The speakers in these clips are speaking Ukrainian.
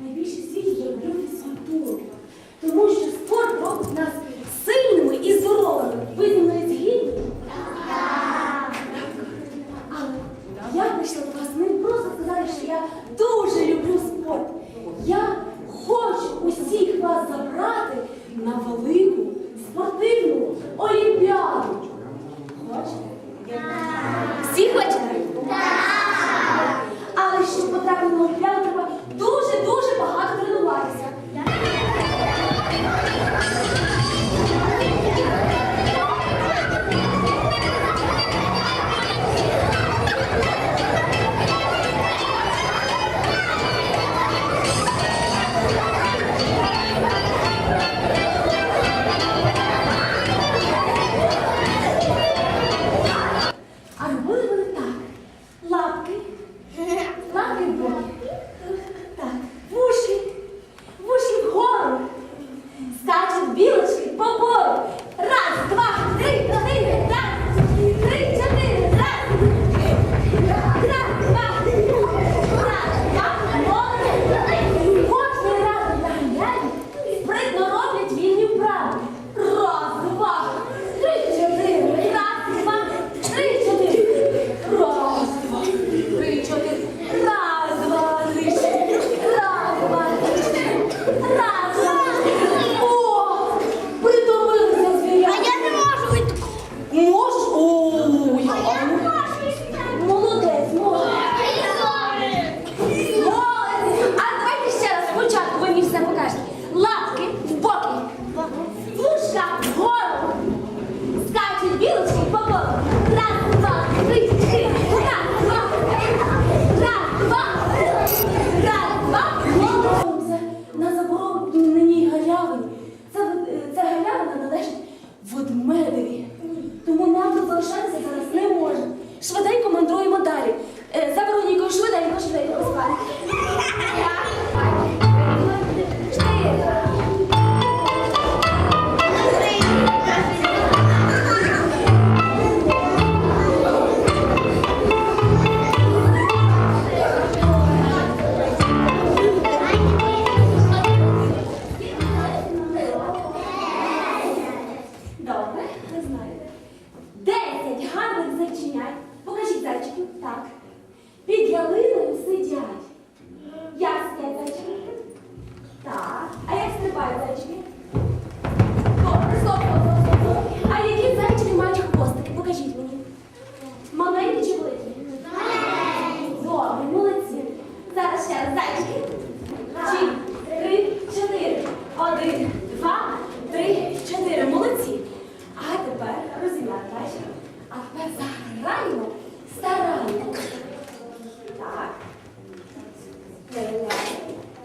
найбільші світі є люди культуру. Тому що спорт робить нас сильними і здоровими. Ви зі мною згідні? Але я прийшла до вас не просто сказати, що я дуже люблю спорт. Я хочу усіх вас забрати на велику.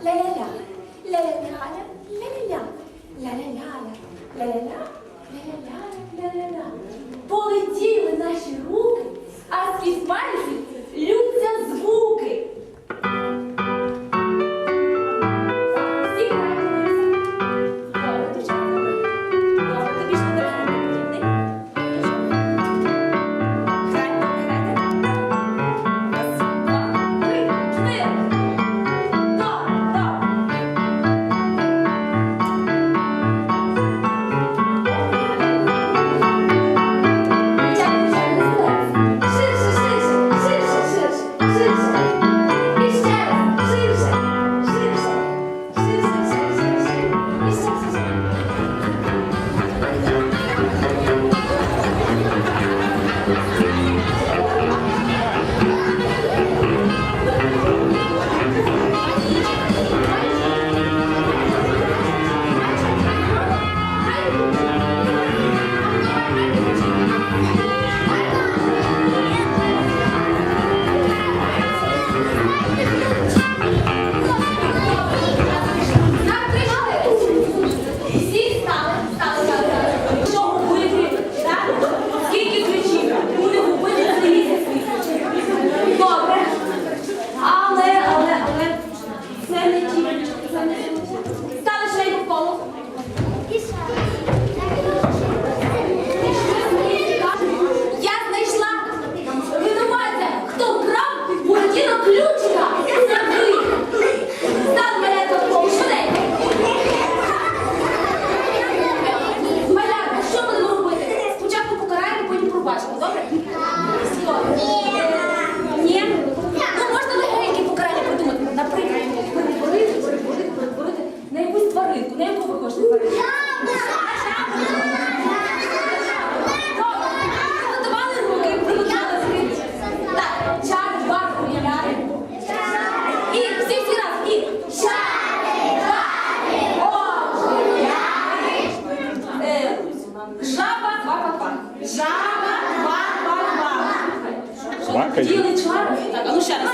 ля-ля-ля, ля-ля-ля, ля-ля-ля, ля-ля-ля, ля-ля-ля, ля-ля-ля, ля-ля-ля. Полетіли наші руки, а скізь Так, а ну ще раз.